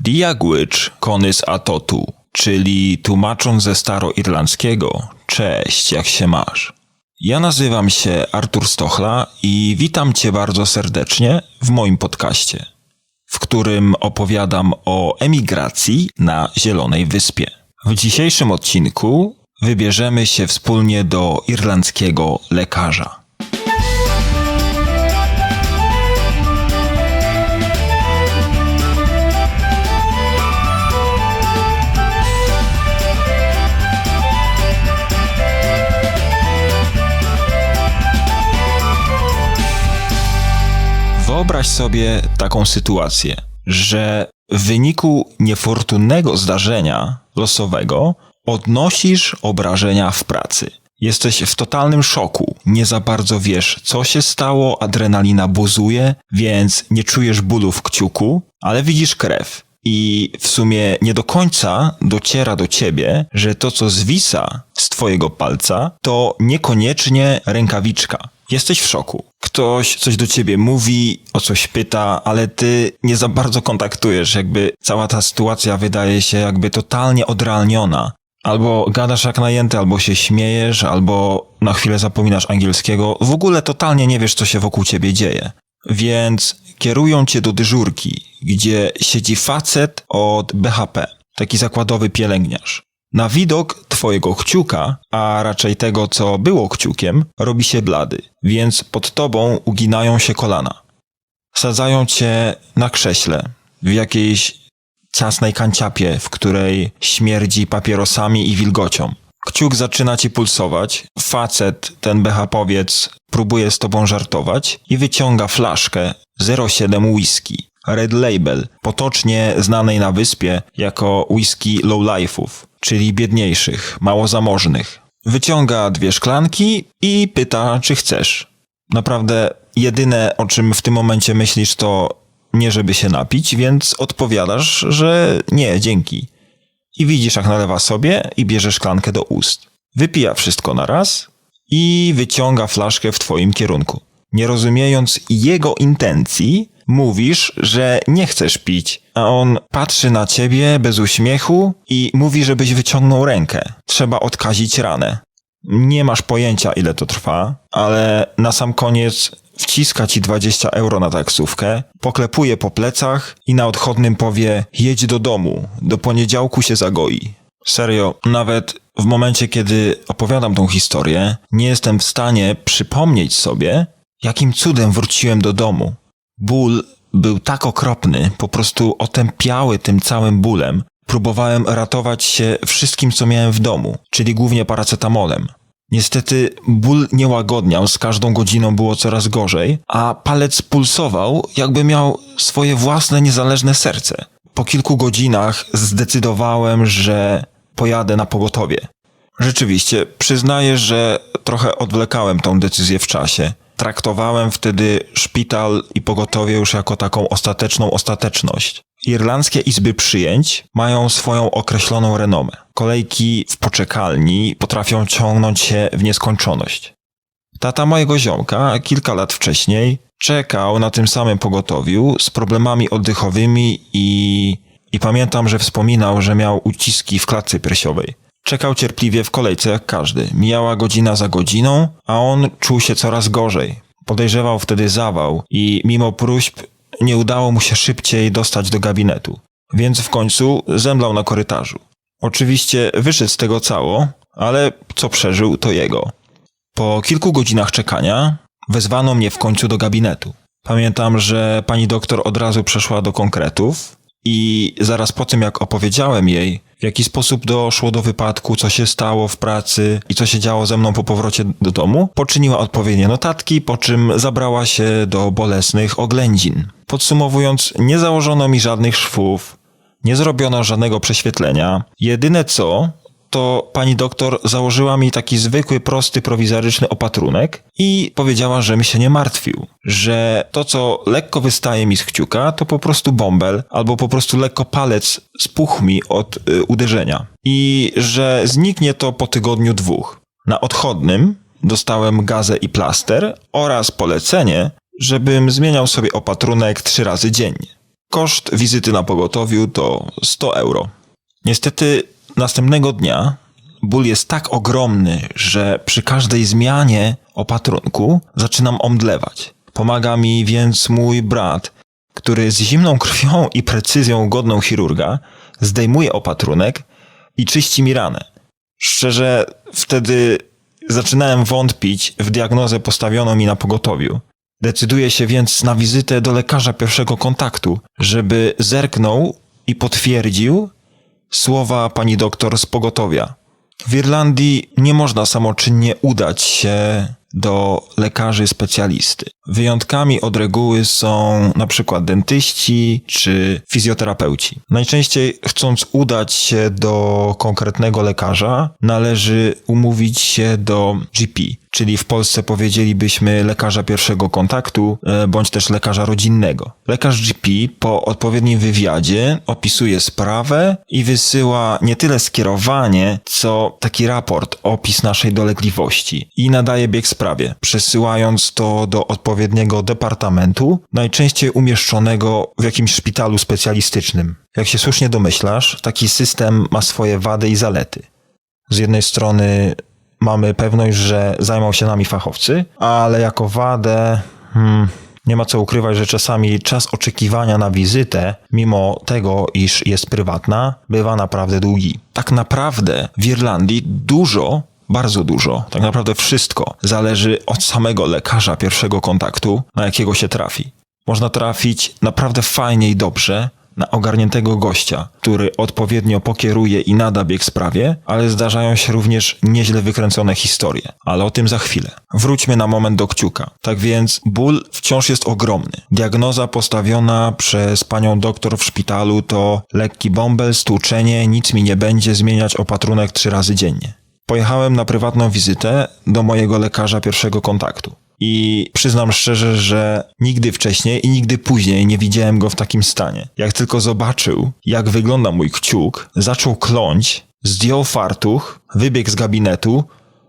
Diagwycz konys atotu, czyli tłumacząc ze staroirlandzkiego Cześć, jak się masz? Ja nazywam się Artur Stochla i witam Cię bardzo serdecznie w moim podcaście, w którym opowiadam o emigracji na Zielonej Wyspie. W dzisiejszym odcinku wybierzemy się wspólnie do irlandzkiego lekarza. Wyobraź sobie taką sytuację, że w wyniku niefortunnego zdarzenia losowego odnosisz obrażenia w pracy. Jesteś w totalnym szoku, nie za bardzo wiesz, co się stało, adrenalina buzuje, więc nie czujesz bólu w kciuku, ale widzisz krew. I w sumie nie do końca dociera do ciebie, że to, co zwisa z twojego palca, to niekoniecznie rękawiczka. Jesteś w szoku. Ktoś coś do ciebie mówi, o coś pyta, ale ty nie za bardzo kontaktujesz. Jakby cała ta sytuacja wydaje się jakby totalnie odrealniona. Albo gadasz jak najęty, albo się śmiejesz, albo na chwilę zapominasz angielskiego. W ogóle totalnie nie wiesz, co się wokół ciebie dzieje. Więc kierują cię do dyżurki, gdzie siedzi facet od BHP, taki zakładowy pielęgniarz. Na widok twojego kciuka, a raczej tego, co było kciukiem, robi się blady, więc pod tobą uginają się kolana. Sadzają cię na krześle, w jakiejś ciasnej kanciapie, w której śmierdzi papierosami i wilgocią. Kciuk zaczyna ci pulsować, facet, ten BHP-owiec, próbuje z tobą żartować i wyciąga flaszkę 07 whisky. Red Label, potocznie znanej na wyspie jako whisky lowlife'ów, czyli biedniejszych, mało zamożnych. Wyciąga dwie szklanki i pyta, czy chcesz. Naprawdę jedyne, o czym w tym momencie myślisz, to nie żeby się napić, więc odpowiadasz, że nie, dzięki. I widzisz, jak nalewa sobie i bierze szklankę do ust. Wypija wszystko na raz i wyciąga flaszkę w twoim kierunku. Nie rozumiejąc jego intencji, mówisz, że nie chcesz pić, a on patrzy na ciebie bez uśmiechu i mówi, żebyś wyciągnął rękę. Trzeba odkazić ranę. Nie masz pojęcia, ile to trwa, ale na sam koniec wciska ci 20 euro na taksówkę, poklepuje po plecach i na odchodnym powie: jedź do domu, do poniedziałku się zagoi. Serio, nawet w momencie, kiedy opowiadam tą historię, nie jestem w stanie przypomnieć sobie, jakim cudem wróciłem do domu. Ból był tak okropny, po prostu otępiały tym całym bólem. Próbowałem ratować się wszystkim, co miałem w domu, czyli głównie paracetamolem. Niestety ból nie łagodniał, z każdą godziną było coraz gorzej, a palec pulsował, jakby miał swoje własne niezależne serce. Po kilku godzinach zdecydowałem, że pojadę na pogotowie. Rzeczywiście, przyznaję, że trochę odwlekałem tą decyzję w czasie. Traktowałem wtedy szpital i pogotowie już jako taką ostateczną ostateczność. Irlandzkie izby przyjęć mają swoją określoną renomę. Kolejki w poczekalni potrafią ciągnąć się w nieskończoność. Tata mojego ziomka kilka lat wcześniej czekał na tym samym pogotowiu z problemami oddechowymi i, i pamiętam, że wspominał, że miał uciski w klatce piersiowej. Czekał cierpliwie w kolejce jak każdy. Mijała godzina za godziną, a on czuł się coraz gorzej. Podejrzewał wtedy zawał i mimo próśb nie udało mu się szybciej dostać do gabinetu. Więc w końcu zemdlał na korytarzu. Oczywiście wyszedł z tego cało, ale co przeżył to jego. Po kilku godzinach czekania wezwano mnie w końcu do gabinetu. Pamiętam, że pani doktor od razu przeszła do konkretów i zaraz po tym, jak opowiedziałem jej, w jaki sposób doszło do wypadku, co się stało w pracy i co się działo ze mną po powrocie do domu, poczyniła odpowiednie notatki, po czym zabrała się do bolesnych oględzin. Podsumowując, nie założono mi żadnych szwów, nie zrobiono żadnego prześwietlenia. Jedyne co, to pani doktor założyła mi taki zwykły, prosty, prowizoryczny opatrunek i powiedziała, żebym się nie martwił, że to, co lekko wystaje mi z kciuka, to po prostu bąbel, albo po prostu lekko palec spuchł mi od y, uderzenia i że zniknie to po tygodniu dwóch. Na odchodnym dostałem gazę i plaster oraz polecenie, żebym zmieniał sobie opatrunek trzy razy dziennie. Koszt wizyty na pogotowiu to 100 euro. Niestety następnego dnia ból jest tak ogromny, że przy każdej zmianie opatrunku zaczynam omdlewać. Pomaga mi więc mój brat, który z zimną krwią i precyzją godną chirurga zdejmuje opatrunek i czyści mi ranę. Szczerze, wtedy zaczynałem wątpić w diagnozę postawioną mi na pogotowiu. Decyduję się więc na wizytę do lekarza pierwszego kontaktu, żeby zerknął i potwierdził słowa pani doktor z pogotowia. W Irlandii nie można samoczynnie udać się do lekarzy specjalisty. Wyjątkami od reguły są na przykład dentyści czy fizjoterapeuci. Najczęściej chcąc udać się do konkretnego lekarza, należy umówić się do GP, czyli w Polsce powiedzielibyśmy lekarza pierwszego kontaktu, e, bądź też lekarza rodzinnego. Lekarz GP po odpowiednim wywiadzie opisuje sprawę i wysyła nie tyle skierowanie, co taki raport, opis naszej dolegliwości i nadaje bieg sprawie, przesyłając to do odpowiedniego departamentu, najczęściej umieszczonego w jakimś szpitalu specjalistycznym. Jak się słusznie domyślasz, taki system ma swoje wady i zalety. Z jednej strony mamy pewność, że zajmą się nami fachowcy, ale jako wadę hmm, nie ma co ukrywać, że czasami czas oczekiwania na wizytę, mimo tego, iż jest prywatna, bywa naprawdę długi. Tak naprawdę w Irlandii dużo bardzo dużo, tak naprawdę wszystko zależy od samego lekarza pierwszego kontaktu, na jakiego się trafi. Można trafić naprawdę fajnie i dobrze na ogarniętego gościa, który odpowiednio pokieruje i nada bieg sprawie, ale zdarzają się również nieźle wykręcone historie. Ale o tym za chwilę. Wróćmy na moment do kciuka. Tak więc ból wciąż jest ogromny. Diagnoza postawiona przez panią doktor w szpitalu to lekki bąbel, stłuczenie, nic mi nie będzie, zmieniać opatrunek trzy razy dziennie. Pojechałem na prywatną wizytę do mojego lekarza pierwszego kontaktu. I przyznam szczerze, że nigdy wcześniej i nigdy później nie widziałem go w takim stanie. Jak tylko zobaczył, jak wygląda mój kciuk, zaczął kląć, zdjął fartuch, wybiegł z gabinetu,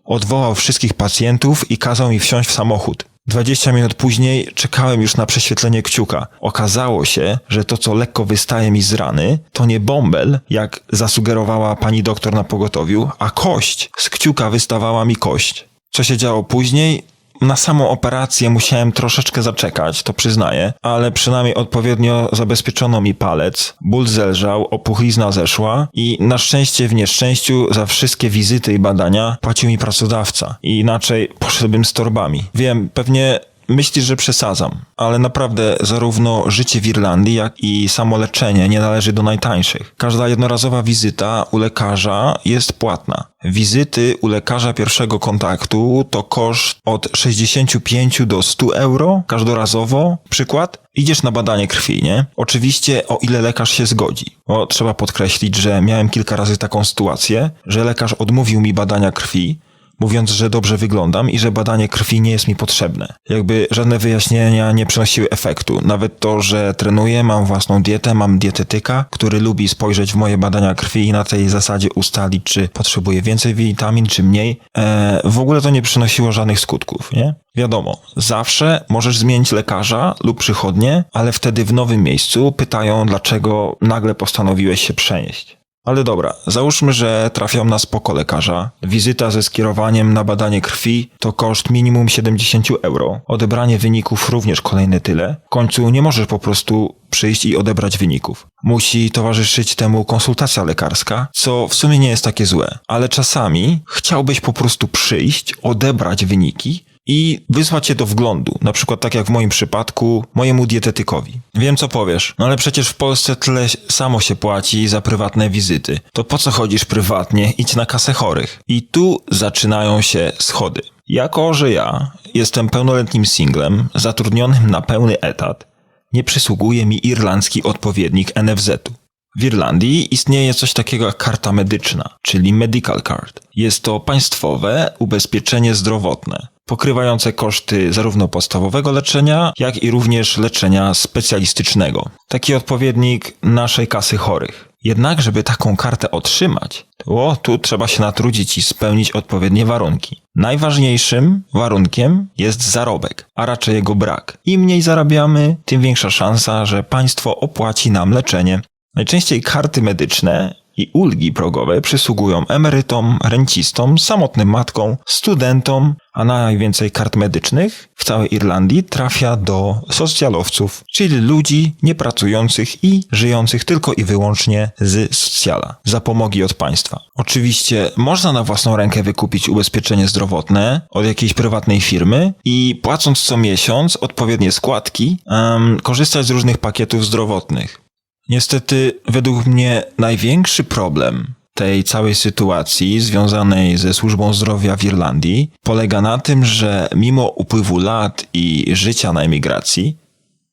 odwołał wszystkich pacjentów i kazał mi wsiąść w samochód. 20 minut później czekałem już na prześwietlenie kciuka. Okazało się, że to, co lekko wystaje mi z rany, to nie bąbel, jak zasugerowała pani doktor na pogotowiu, a kość. Z kciuka wystawała mi kość. Co się działo później? Na samą operację musiałem troszeczkę zaczekać, to przyznaję, ale przynajmniej odpowiednio zabezpieczono mi palec, ból zelżał, opuchlizna zeszła i na szczęście w nieszczęściu za wszystkie wizyty i badania płacił mi pracodawca. I inaczej poszedłbym z torbami. Wiem, pewnie Myślisz, że przesadzam, ale naprawdę zarówno życie w Irlandii, jak i samo leczenie nie należy do najtańszych. Każda jednorazowa wizyta u lekarza jest płatna. Wizyty u lekarza pierwszego kontaktu to koszt od 65 do 100 euro każdorazowo. Przykład? Idziesz na badanie krwi, nie? Oczywiście o ile lekarz się zgodzi. Bo trzeba podkreślić, że miałem kilka razy taką sytuację, że lekarz odmówił mi badania krwi, mówiąc, że dobrze wyglądam i że badanie krwi nie jest mi potrzebne. Jakby żadne wyjaśnienia nie przynosiły efektu. Nawet to, że trenuję, mam własną dietę, mam dietetyka, który lubi spojrzeć w moje badania krwi i na tej zasadzie ustalić, czy potrzebuję więcej witamin, czy mniej. Eee, w ogóle to nie przynosiło żadnych skutków, nie? Wiadomo, zawsze możesz zmienić lekarza lub przychodnie, ale wtedy w nowym miejscu pytają, dlaczego nagle postanowiłeś się przenieść. Ale dobra, załóżmy, że trafiam na spoko lekarza. Wizyta ze skierowaniem na badanie krwi to koszt minimum 70 euro. Odebranie wyników również kolejne tyle. W końcu nie możesz po prostu przyjść i odebrać wyników. Musi towarzyszyć temu konsultacja lekarska, co w sumie nie jest takie złe. Ale czasami chciałbyś po prostu przyjść, odebrać wyniki i wysłać je do wglądu, na przykład tak jak w moim przypadku, mojemu dietetykowi. Wiem co powiesz, no ale przecież w Polsce tyle samo się płaci za prywatne wizyty. To po co chodzisz prywatnie? Idź na kasę chorych. I tu zaczynają się schody. Jako, że ja jestem pełnoletnim singlem, zatrudnionym na pełny etat, nie przysługuje mi irlandzki odpowiednik NFZ-u. W Irlandii istnieje coś takiego jak karta medyczna, czyli medical card. Jest to państwowe ubezpieczenie zdrowotne. Pokrywające koszty zarówno podstawowego leczenia, jak i również leczenia specjalistycznego. Taki odpowiednik naszej kasy chorych. Jednak, żeby taką kartę otrzymać, to tu trzeba się natrudzić i spełnić odpowiednie warunki. Najważniejszym warunkiem jest zarobek, a raczej jego brak. Im mniej zarabiamy, tym większa szansa, że państwo opłaci nam leczenie. Najczęściej karty medyczne i ulgi progowe przysługują emerytom, rencistom, samotnym matkom, studentom, a najwięcej kart medycznych w całej Irlandii trafia do socjalowców, czyli ludzi niepracujących i żyjących tylko i wyłącznie z socjala, zapomogi od państwa. Oczywiście można na własną rękę wykupić ubezpieczenie zdrowotne od jakiejś prywatnej firmy i płacąc co miesiąc odpowiednie składki, um, korzystać z różnych pakietów zdrowotnych. Niestety, według mnie największy problem tej całej sytuacji związanej ze służbą zdrowia w Irlandii polega na tym, że mimo upływu lat i życia na emigracji,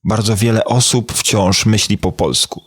bardzo wiele osób wciąż myśli po polsku.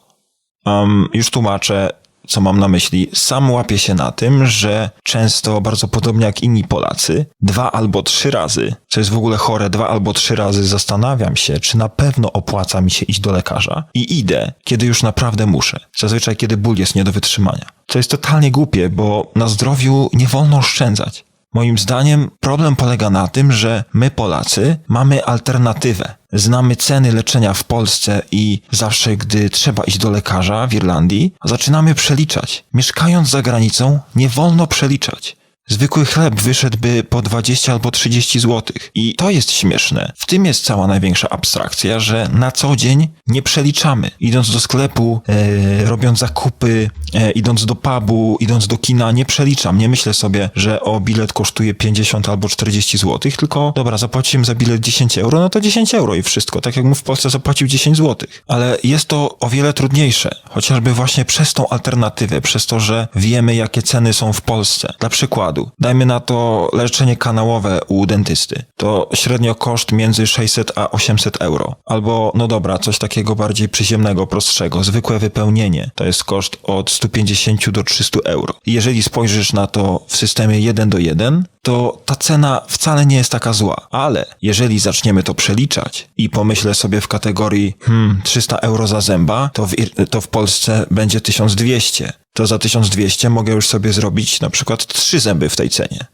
Um, już tłumaczę, co mam na myśli, sam łapię się na tym, że często, bardzo podobnie jak inni Polacy, dwa albo trzy razy, co jest w ogóle chore, dwa albo trzy razy zastanawiam się, czy na pewno opłaca mi się iść do lekarza i idę, kiedy już naprawdę muszę. Zazwyczaj, kiedy ból jest nie do wytrzymania. To jest totalnie głupie, bo na zdrowiu nie wolno oszczędzać. Moim zdaniem problem polega na tym, że my Polacy mamy alternatywę. Znamy ceny leczenia w Polsce i zawsze, gdy trzeba iść do lekarza w Irlandii, zaczynamy przeliczać. Mieszkając za granicą, nie wolno przeliczać. Zwykły chleb wyszedłby po 20 albo 30 zł. I to jest śmieszne. W tym jest cała największa abstrakcja, że na co dzień nie przeliczamy. Idąc do sklepu, e, robiąc zakupy, e, idąc do pubu, idąc do kina, nie przeliczam. Nie myślę sobie, że o bilet kosztuje 50 albo 40 zł, tylko dobra, zapłaciłem za bilet 10 euro, no to 10 euro i wszystko. Tak jak mu w Polsce zapłacił 10 zł. Ale jest to o wiele trudniejsze. Chociażby właśnie przez tą alternatywę, przez to, że wiemy, jakie ceny są w Polsce. Dla przykładu, Dajmy na to leczenie kanałowe u dentysty. To średnio koszt między 600 a 800 euro. Albo, no dobra, coś takiego bardziej przyziemnego, prostszego. Zwykłe wypełnienie. To jest koszt od 150 do 300 euro. Jeżeli spojrzysz na to w systemie 1 do 1, to ta cena wcale nie jest taka zła. Ale jeżeli zaczniemy to przeliczać i pomyślę sobie w kategorii hmm, 300 euro za zęba, to w, to w Polsce będzie 1200 to za 1200 mogę już sobie zrobić na przykład trzy zęby w tej cenie.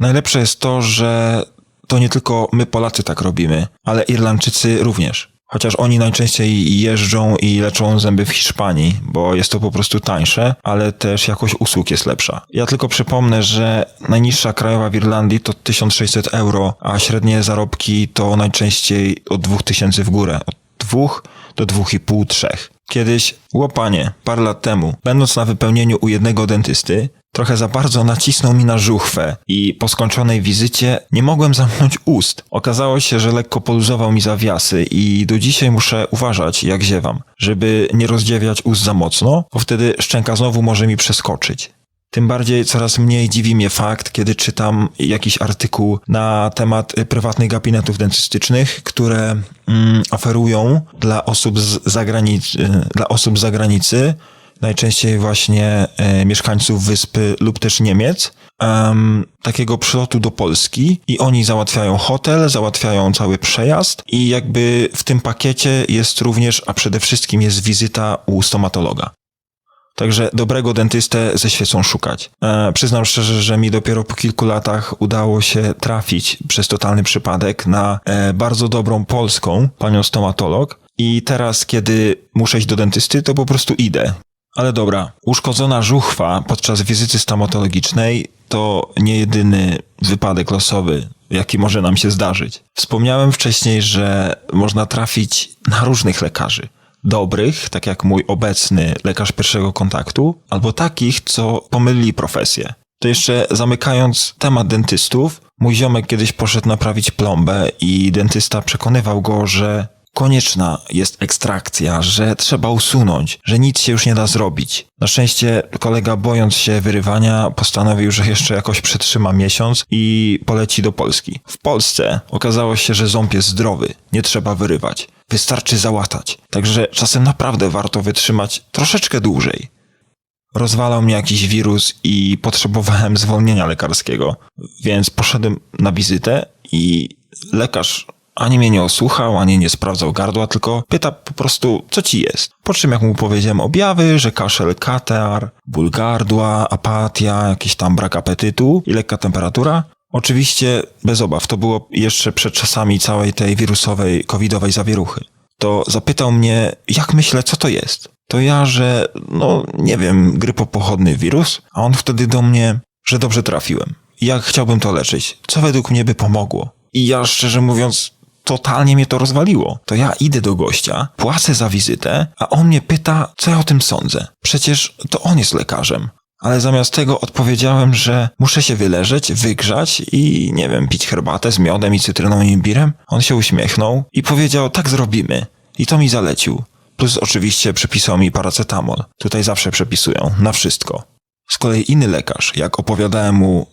Najlepsze jest to, że to nie tylko my Polacy tak robimy, ale Irlandczycy również. Chociaż oni najczęściej jeżdżą i leczą zęby w Hiszpanii, bo jest to po prostu tańsze, ale też jakość usług jest lepsza. Ja tylko przypomnę, że najniższa krajowa w Irlandii to 1600 euro, a średnie zarobki to najczęściej od 2000 w górę. Od 2 do 2,5, 3. Kiedyś, łopanie, parę lat temu, będąc na wypełnieniu u jednego dentysty, trochę za bardzo nacisnął mi na żuchwę i po skończonej wizycie nie mogłem zamknąć ust. Okazało się, że lekko poluzował mi zawiasy i do dzisiaj muszę uważać, jak ziewam, żeby nie rozdziewiać ust za mocno, bo wtedy szczęka znowu może mi przeskoczyć. Tym bardziej coraz mniej dziwi mnie fakt, kiedy czytam jakiś artykuł na temat y, prywatnych gabinetów dentystycznych, które mm, oferują dla osób z zagranicy, dla osób z zagranicy, najczęściej właśnie y, mieszkańców wyspy lub też Niemiec, um, takiego przylotu do Polski i oni załatwiają hotel, załatwiają cały przejazd i jakby w tym pakiecie jest również, a przede wszystkim jest wizyta u stomatologa. Także dobrego dentystę ze świecą szukać. E, przyznam szczerze, że mi dopiero po kilku latach udało się trafić przez totalny przypadek na e, bardzo dobrą polską panią stomatolog. I teraz, kiedy muszę iść do dentysty, to po prostu idę. Ale dobra, uszkodzona żuchwa podczas wizyty stomatologicznej to nie jedyny wypadek losowy, jaki może nam się zdarzyć. Wspomniałem wcześniej, że można trafić na różnych lekarzy dobrych, tak jak mój obecny lekarz pierwszego kontaktu, albo takich, co pomylili profesję. To jeszcze zamykając temat dentystów, mój ziomek kiedyś poszedł naprawić plombę i dentysta przekonywał go, że konieczna jest ekstrakcja, że trzeba usunąć, że nic się już nie da zrobić. Na szczęście kolega, bojąc się wyrywania, postanowił, że jeszcze jakoś przetrzyma miesiąc i poleci do Polski. W Polsce okazało się, że ząb jest zdrowy, nie trzeba wyrywać. Wystarczy załatać. Także czasem naprawdę warto wytrzymać troszeczkę dłużej. rozwalał mnie jakiś wirus i potrzebowałem zwolnienia lekarskiego. Więc poszedłem na wizytę i lekarz ani mnie nie osłuchał, ani nie sprawdzał gardła, tylko pyta po prostu, co ci jest. Po czym jak mu powiedziałem objawy, że kaszel, katar, ból gardła, apatia, jakiś tam brak apetytu i lekka temperatura, Oczywiście bez obaw, to było jeszcze przed czasami całej tej wirusowej, covidowej zawieruchy. To zapytał mnie, jak myślę, co to jest. To ja, że, no, nie wiem, grypopochodny wirus, a on wtedy do mnie, że dobrze trafiłem. Jak chciałbym to leczyć, co według mnie by pomogło. I ja, szczerze mówiąc, totalnie mnie to rozwaliło. To ja idę do gościa, płacę za wizytę, a on mnie pyta, co ja o tym sądzę. Przecież to on jest lekarzem. Ale zamiast tego odpowiedziałem, że muszę się wyleżeć, wygrzać i, nie wiem, pić herbatę z miodem i cytryną i imbirem. On się uśmiechnął i powiedział, tak zrobimy. I to mi zalecił. Plus oczywiście przepisał mi paracetamol. Tutaj zawsze przepisują, na wszystko. Z kolei inny lekarz, jak opowiadałem mu,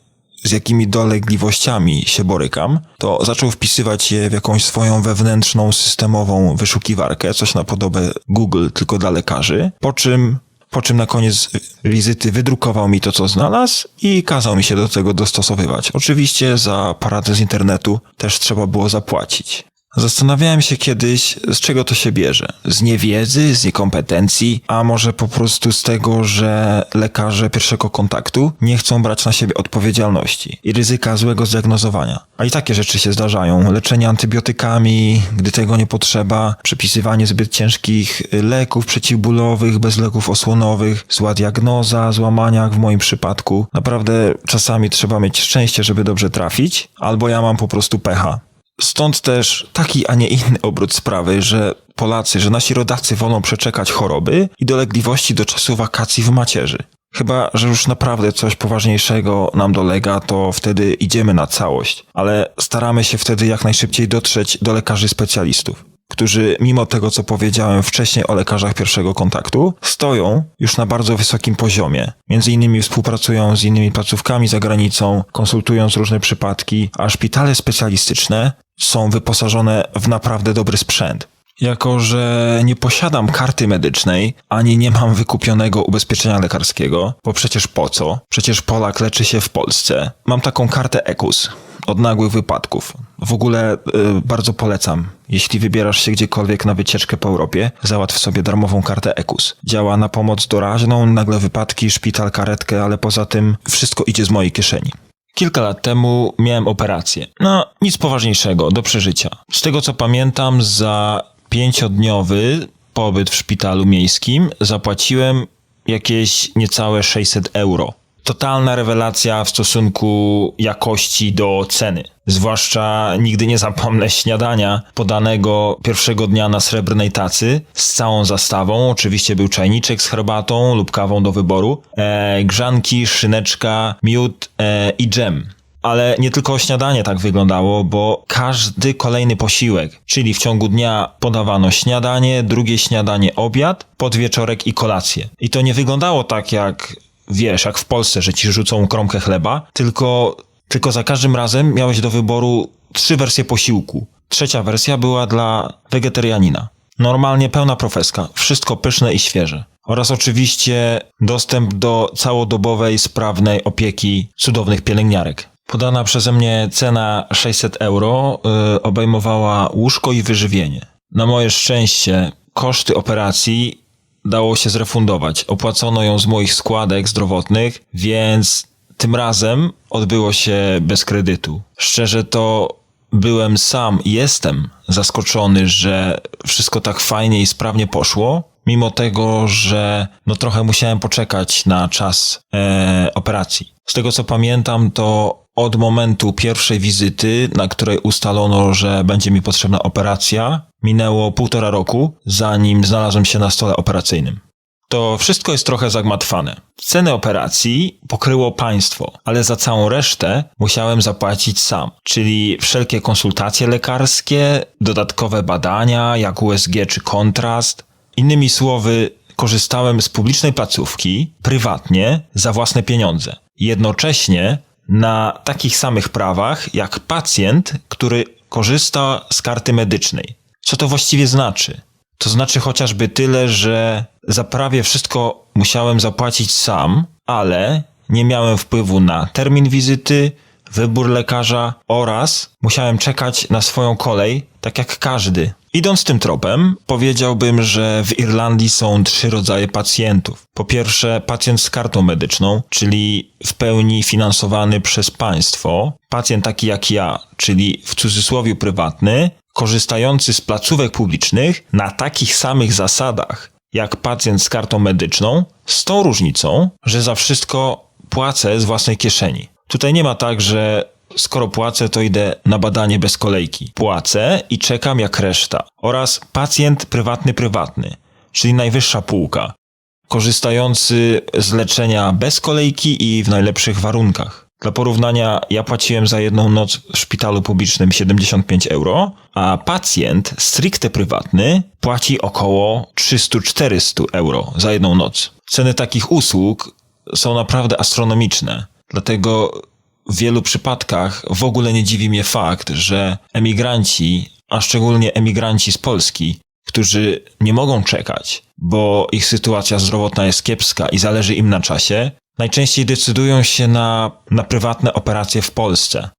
z jakimi dolegliwościami się borykam, to zaczął wpisywać je w jakąś swoją wewnętrzną, systemową wyszukiwarkę, coś na podobę Google, tylko dla lekarzy, po czym po czym na koniec wizyty wydrukował mi to, co znalazł i kazał mi się do tego dostosowywać. Oczywiście za paradę z internetu też trzeba było zapłacić. Zastanawiałem się kiedyś, z czego to się bierze. Z niewiedzy, z niekompetencji, a może po prostu z tego, że lekarze pierwszego kontaktu nie chcą brać na siebie odpowiedzialności i ryzyka złego zdiagnozowania. A i takie rzeczy się zdarzają. Leczenie antybiotykami, gdy tego nie potrzeba, przepisywanie zbyt ciężkich leków przeciwbólowych, bez leków osłonowych, zła diagnoza, złamania w moim przypadku. Naprawdę czasami trzeba mieć szczęście, żeby dobrze trafić, albo ja mam po prostu pecha. Stąd też taki, a nie inny obrót sprawy, że Polacy, że nasi rodacy wolą przeczekać choroby i dolegliwości do czasu wakacji w macierzy. Chyba, że już naprawdę coś poważniejszego nam dolega, to wtedy idziemy na całość, ale staramy się wtedy jak najszybciej dotrzeć do lekarzy specjalistów którzy mimo tego, co powiedziałem wcześniej o lekarzach pierwszego kontaktu, stoją już na bardzo wysokim poziomie. Między innymi współpracują z innymi placówkami za granicą, konsultując różne przypadki, a szpitale specjalistyczne są wyposażone w naprawdę dobry sprzęt. Jako, że nie posiadam karty medycznej, ani nie mam wykupionego ubezpieczenia lekarskiego, bo przecież po co? Przecież Polak leczy się w Polsce. Mam taką kartę EKUS, od nagłych wypadków. W ogóle y, bardzo polecam. Jeśli wybierasz się gdziekolwiek na wycieczkę po Europie, załatw sobie darmową kartę EKUS. Działa na pomoc doraźną, nagle wypadki, szpital, karetkę, ale poza tym wszystko idzie z mojej kieszeni. Kilka lat temu miałem operację. No, nic poważniejszego, do przeżycia. Z tego co pamiętam, za pięciodniowy pobyt w szpitalu miejskim zapłaciłem jakieś niecałe 600 euro totalna rewelacja w stosunku jakości do ceny. Zwłaszcza nigdy nie zapomnę śniadania podanego pierwszego dnia na srebrnej tacy z całą zastawą. Oczywiście był czajniczek z herbatą lub kawą do wyboru, e, grzanki, szyneczka, miód e, i dżem ale nie tylko śniadanie tak wyglądało, bo każdy kolejny posiłek, czyli w ciągu dnia podawano śniadanie, drugie śniadanie, obiad, podwieczorek i kolację. I to nie wyglądało tak jak wiesz, jak w Polsce, że ci rzucą kromkę chleba, tylko, tylko za każdym razem miałeś do wyboru trzy wersje posiłku. Trzecia wersja była dla wegetarianina. Normalnie pełna profeska, wszystko pyszne i świeże. Oraz oczywiście dostęp do całodobowej, sprawnej opieki cudownych pielęgniarek. Podana przeze mnie cena 600 euro yy, obejmowała łóżko i wyżywienie. Na moje szczęście koszty operacji dało się zrefundować. Opłacono ją z moich składek zdrowotnych, więc tym razem odbyło się bez kredytu. Szczerze to byłem sam jestem zaskoczony, że wszystko tak fajnie i sprawnie poszło, mimo tego, że no trochę musiałem poczekać na czas e, operacji. Z tego co pamiętam, to od momentu pierwszej wizyty, na której ustalono, że będzie mi potrzebna operacja, minęło półtora roku, zanim znalazłem się na stole operacyjnym. To wszystko jest trochę zagmatwane. Ceny operacji pokryło państwo, ale za całą resztę musiałem zapłacić sam, czyli wszelkie konsultacje lekarskie, dodatkowe badania, jak USG czy kontrast. Innymi słowy, korzystałem z publicznej placówki prywatnie za własne pieniądze. Jednocześnie na takich samych prawach jak pacjent, który korzysta z karty medycznej. Co to właściwie znaczy? To znaczy chociażby tyle, że za prawie wszystko musiałem zapłacić sam, ale nie miałem wpływu na termin wizyty, wybór lekarza oraz musiałem czekać na swoją kolej, tak jak każdy. Idąc tym tropem, powiedziałbym, że w Irlandii są trzy rodzaje pacjentów. Po pierwsze, pacjent z kartą medyczną, czyli w pełni finansowany przez państwo. Pacjent taki jak ja, czyli w cudzysłowie prywatny, korzystający z placówek publicznych na takich samych zasadach jak pacjent z kartą medyczną, z tą różnicą, że za wszystko płacę z własnej kieszeni. Tutaj nie ma tak, że skoro płacę, to idę na badanie bez kolejki. Płacę i czekam jak reszta. Oraz pacjent prywatny prywatny, czyli najwyższa półka, korzystający z leczenia bez kolejki i w najlepszych warunkach. Dla porównania, ja płaciłem za jedną noc w szpitalu publicznym 75 euro, a pacjent stricte prywatny płaci około 300-400 euro za jedną noc. Ceny takich usług są naprawdę astronomiczne. Dlatego w wielu przypadkach w ogóle nie dziwi mnie fakt, że emigranci, a szczególnie emigranci z Polski, którzy nie mogą czekać, bo ich sytuacja zdrowotna jest kiepska i zależy im na czasie, najczęściej decydują się na, na prywatne operacje w Polsce.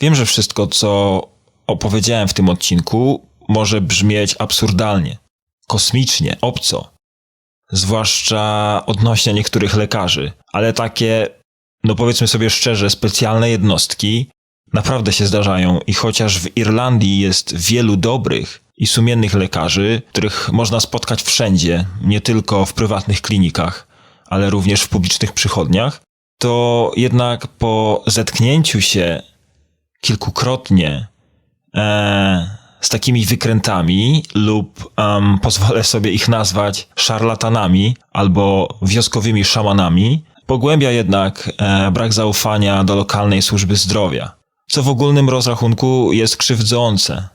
Wiem, że wszystko, co opowiedziałem w tym odcinku, może brzmieć absurdalnie, kosmicznie, obco, zwłaszcza odnośnie niektórych lekarzy, ale takie, no powiedzmy sobie szczerze, specjalne jednostki naprawdę się zdarzają i chociaż w Irlandii jest wielu dobrych i sumiennych lekarzy, których można spotkać wszędzie, nie tylko w prywatnych klinikach, ale również w publicznych przychodniach, to jednak po zetknięciu się kilkukrotnie e, z takimi wykrętami lub um, pozwolę sobie ich nazwać szarlatanami albo wioskowymi szamanami, pogłębia jednak e, brak zaufania do lokalnej służby zdrowia, co w ogólnym rozrachunku jest krzywdzące.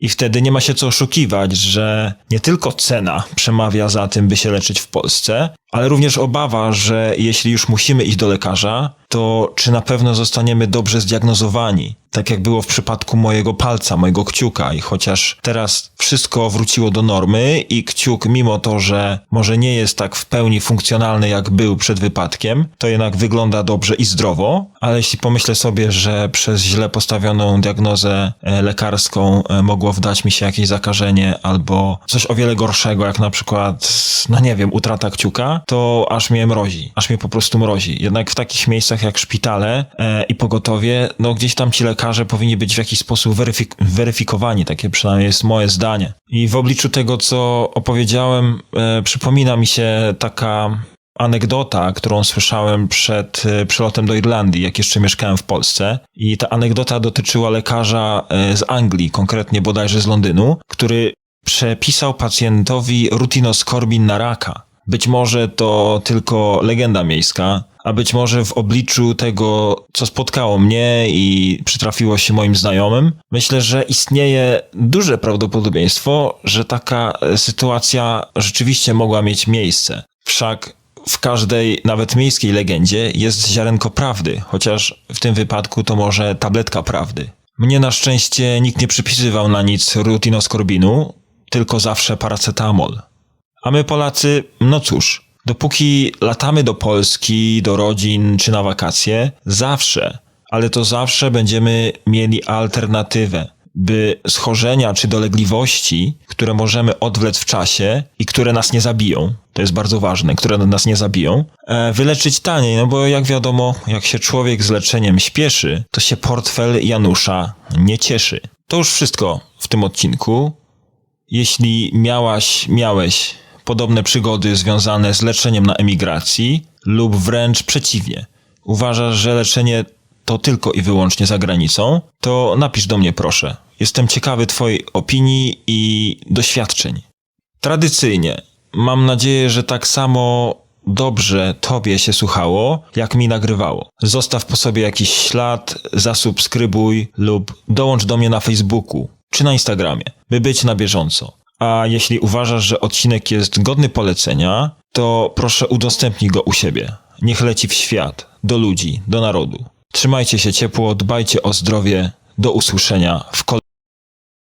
I wtedy nie ma się co oszukiwać, że nie tylko cena przemawia za tym, by się leczyć w Polsce, ale również obawa, że jeśli już musimy iść do lekarza, to czy na pewno zostaniemy dobrze zdiagnozowani, tak jak było w przypadku mojego palca, mojego kciuka. I chociaż teraz wszystko wróciło do normy i kciuk, mimo to, że może nie jest tak w pełni funkcjonalny, jak był przed wypadkiem, to jednak wygląda dobrze i zdrowo. Ale jeśli pomyślę sobie, że przez źle postawioną diagnozę e, lekarską e, mogło wdać mi się jakieś zakażenie albo coś o wiele gorszego, jak na przykład, no nie wiem, utrata kciuka, to aż mnie mrozi. Aż mnie po prostu mrozi. Jednak w takich miejscach jak szpitale e, i pogotowie, no gdzieś tam ci lekarze powinni być w jakiś sposób weryfik weryfikowani. Takie przynajmniej jest moje zdanie. I w obliczu tego, co opowiedziałem, e, przypomina mi się taka anegdota, którą słyszałem przed e, przylotem do Irlandii, jak jeszcze mieszkałem w Polsce. I ta anegdota dotyczyła lekarza e, z Anglii, konkretnie bodajże z Londynu, który przepisał pacjentowi rutinoskorbin na raka. Być może to tylko legenda miejska, a być może w obliczu tego, co spotkało mnie i przytrafiło się moim znajomym, myślę, że istnieje duże prawdopodobieństwo, że taka sytuacja rzeczywiście mogła mieć miejsce. Wszak w każdej, nawet miejskiej legendzie jest ziarenko prawdy, chociaż w tym wypadku to może tabletka prawdy. Mnie na szczęście nikt nie przypisywał na nic rutinoskorbinu, tylko zawsze paracetamol. A my Polacy, no cóż, dopóki latamy do Polski, do rodzin czy na wakacje, zawsze, ale to zawsze będziemy mieli alternatywę, by schorzenia czy dolegliwości, które możemy odwlec w czasie i które nas nie zabiją, to jest bardzo ważne, które nas nie zabiją, e, wyleczyć taniej, no bo jak wiadomo, jak się człowiek z leczeniem śpieszy, to się portfel Janusza nie cieszy. To już wszystko w tym odcinku. Jeśli miałaś, miałeś podobne przygody związane z leczeniem na emigracji lub wręcz przeciwnie. Uważasz, że leczenie to tylko i wyłącznie za granicą, to napisz do mnie proszę. Jestem ciekawy Twojej opinii i doświadczeń. Tradycyjnie, mam nadzieję, że tak samo dobrze Tobie się słuchało, jak mi nagrywało. Zostaw po sobie jakiś ślad, zasubskrybuj lub dołącz do mnie na Facebooku czy na Instagramie, by być na bieżąco. A jeśli uważasz, że odcinek jest godny polecenia, to proszę udostępnij go u siebie. Niech leci w świat, do ludzi, do narodu. Trzymajcie się ciepło, dbajcie o zdrowie. Do usłyszenia w kolejnym